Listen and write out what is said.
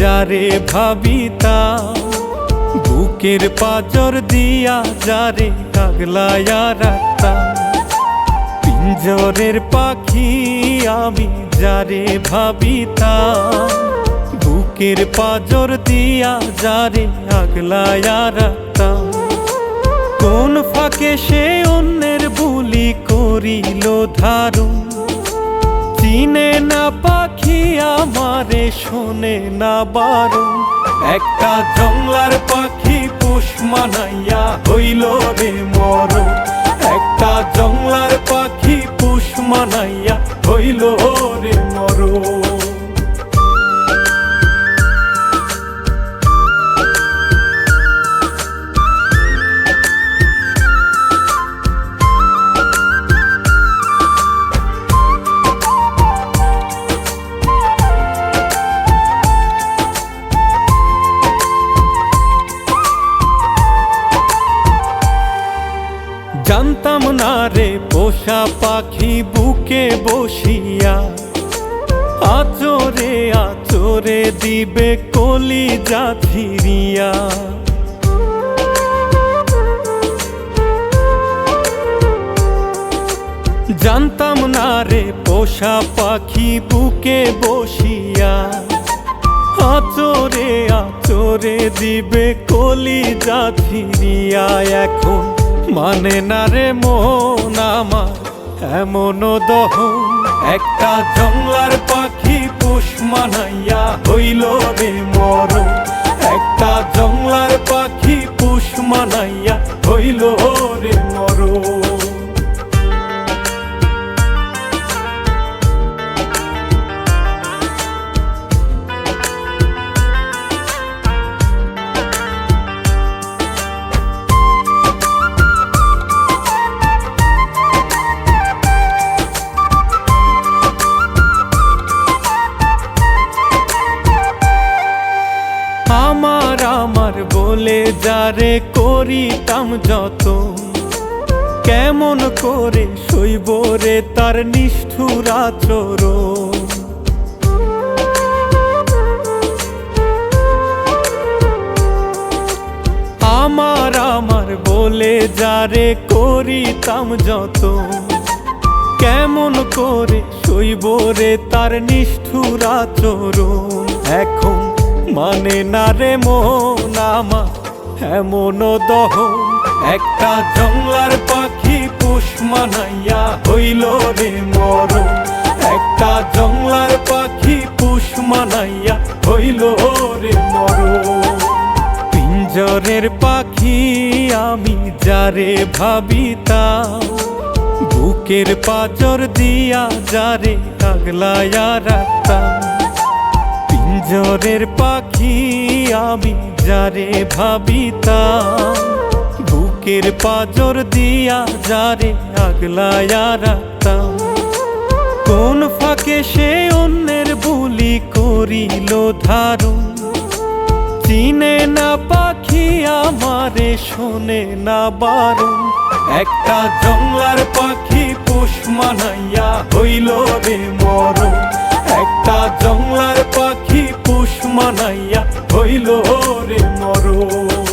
যারে ভাবিতা বুকের পাজর দিয়া যারে আগলায়া রাখতাম। পিঞ্জরের পাখি আমি যারে ভাবিতা বুকের পাজর দিয়া যারে আগলায়া রাখতাম। কোন ফাঁকে সে অন্যের বুলি করিল ধারু চিনে না পাখি আমারে শোনে না বারো। একটা জংলার পাখি পুষ মানাইয়া হইল রে মর। একটা জংলার পাখি পুষ মানাইয়া হইল জানতাম না রে, পোষা পাখি বুকে বসিয়া। আচরে আচরে দিবে কলি জাথিরিয়া জানতাম না রে, পোষা পাখি বুকে বসিয়া। আচরে আচরে দিবে কলি জাথিরিয়া এখন মানে না রে মন আমার? এমন দহন একটা জংলার পাখি আমার আমার বলে যারে করিতাম যত। কেমন করে সইব রে তার নিষ্ঠুর আচরণ। আমার আমার বলে যারে করিতাম যত। কেমন করে সইব রে তার নিষ্ঠুর আচরণ। এখন মানে না রে মন আমার? এমন দহন, একটা জংলার পাখি পুষ মানাইয়া হইল রে মরণ। একটা জংলার পাখি পুষ মানাইয়া হইল রে মরণ। পিঞ্জরের পাখি আমি যারে ভাবিতা বুকের পাজর দিয়া যারে আগলায়া রাখতাম। পিঞ্জরের পাখি আমি, যারে ভাবিতাম। বুকের পাজর দিয়া যারে আগলায়া রাখতাম। কোন ফাঁকে সে অন্যের বুলি করিল ধারণ। চিনে না পাখি আমারে, শোনে না বারণ। একটা জংলার পাখি পুষ মানাইয়া হইল রে মরণ। একটা জংলার পাখি মানাইয়া হইল রে মরণ।